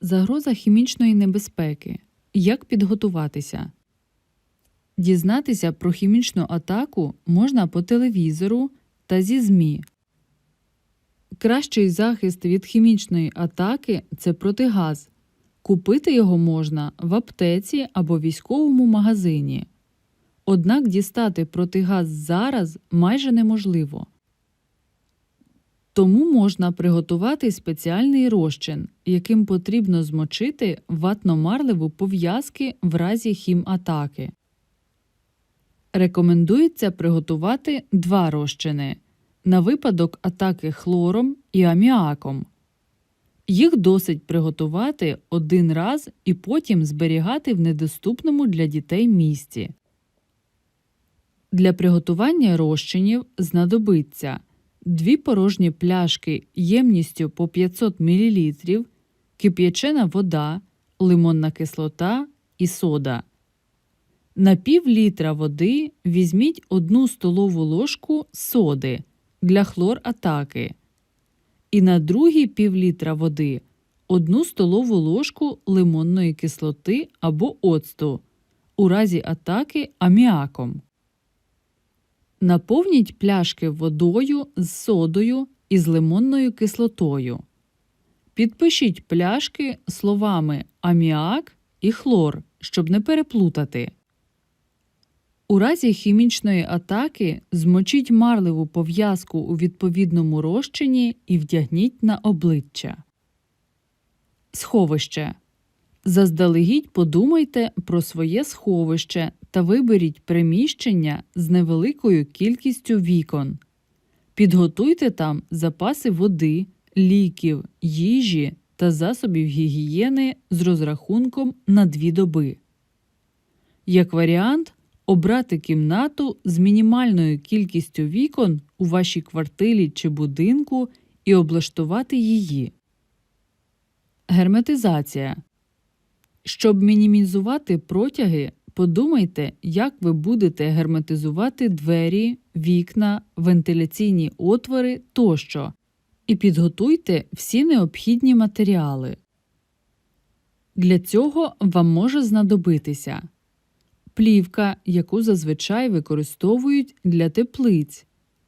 Загроза хімічної небезпеки. Як підготуватися? Дізнатися про хімічну атаку можна по телевізору та зі ЗМІ. Кращий захист від хімічної атаки це протигаз. Купити його можна в аптеці або військовому магазині. Однак дістати протигаз зараз майже неможливо. Тому можна приготувати спеціальний розчин, яким потрібно змочити ватно-марливу пов'язки в разі хіматаки. Рекомендується приготувати два розчини на випадок атаки хлором і аміаком. Їх досить приготувати один раз і потім зберігати в недоступному для дітей місці. Для приготування розчинів знадобиться дві порожні пляшки ємністю по 500 мл, кип'ячена вода, лимонна кислота і сода. На пів літра води візьміть одну столову ложку соди для хлоратаки і на другий пів літра води одну столову ложку лимонної кислоти або оцту у разі атаки аміаком. Наповніть пляшки водою з содою і з лимонною кислотою. Підпишіть пляшки словами аміак і хлор, щоб не переплутати. У разі хімічної атаки змочіть марливу пов'язку у відповідному розчині і вдягніть на обличчя. Сховище. Заздалегідь подумайте про своє сховище та виберіть приміщення з невеликою кількістю вікон. Підготуйте там запаси води, ліків, їжі та засобів гігієни з розрахунком на дві доби. Як варіант, обрати кімнату з мінімальною кількістю вікон у вашій квартирі чи будинку і облаштувати її. Герметизація. Щоб мінімізувати протяги, подумайте, як ви будете герметизувати двері, вікна, вентиляційні отвори тощо, і підготуйте всі необхідні матеріали. Для цього вам може знадобитися плівка, яку зазвичай використовують для теплиць,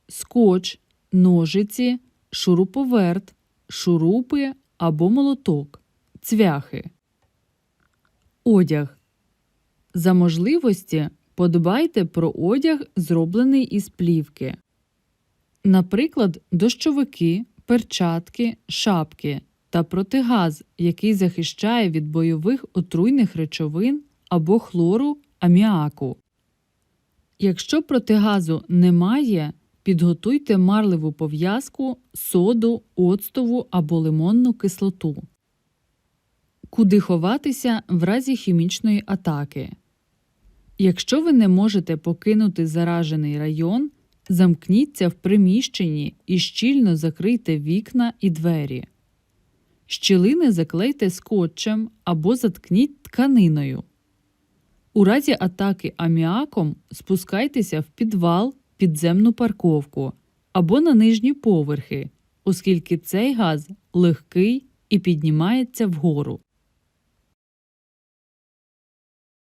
скотч, ножиці, шуруповерт, шурупи або молоток, цвяхи. Одяг. За можливості подбайте про одяг, зроблений із плівки. Наприклад, дощовики, перчатки, шапки та протигаз, який захищає від бойових отруйних речовин або хлору аміаку. Якщо протигазу немає, підготуйте марливу пов'язку, соду, оцтову або лимонну кислоту. Куди ховатися в разі хімічної атаки? Якщо ви не можете покинути заражений район, замкніться в приміщенні і щільно закрийте вікна і двері. Щілини заклейте скотчем або заткніть тканиною. У разі атаки аміаком спускайтеся в підвал, підземну парковку або на нижні поверхи, оскільки цей газ легкий і піднімається вгору.